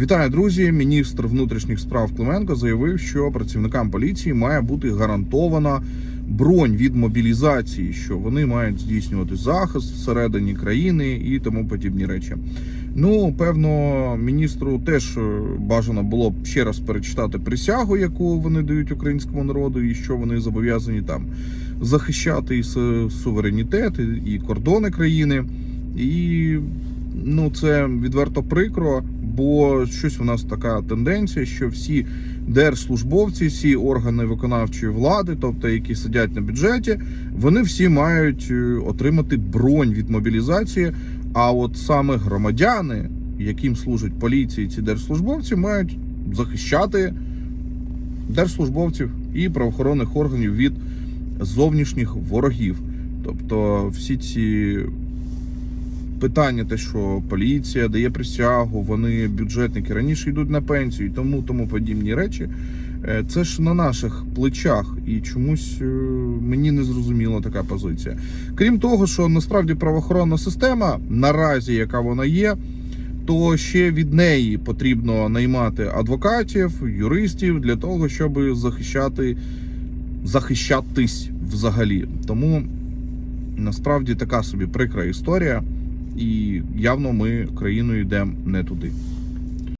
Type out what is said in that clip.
Вітаю, друзі! Міністр внутрішніх справ Клименко заявив, що працівникам поліції має бути гарантована бронь від мобілізації, що вони мають здійснювати захист всередині країни і тому подібні речі. Ну, певно, міністру теж е, бажано було б ще раз перечитати присягу, яку вони дають українському народу, і що вони зобов'язані там захищати і суверенітет, і- кордони країни. І ну, це відверто прикро, бо щось у нас така тенденція, що всі держслужбовці, всі органи виконавчої влади, тобто які сидять на бюджеті, вони всі мають е, отримати бронь від мобілізації. А от саме громадяни, яким служать поліції, ці держслужбовці, мають захищати держслужбовців і правоохоронних органів від зовнішніх ворогів. Тобто, всі ці питання, те, що поліція дає присягу, вони бюджетники раніше йдуть на пенсію, і тому тому подібні речі. е, Це ж на наших плечах, і чомусь е, мені не зрозуміла така позиція. Крім того, що насправді правоохоронна система наразі, яка вона є, то ще від неї потрібно наймати адвокатів, юристів для того, щоб захищати, захищатись взагалі. Тому насправді така собі прикра історія, і явно ми країною йдемо не туди.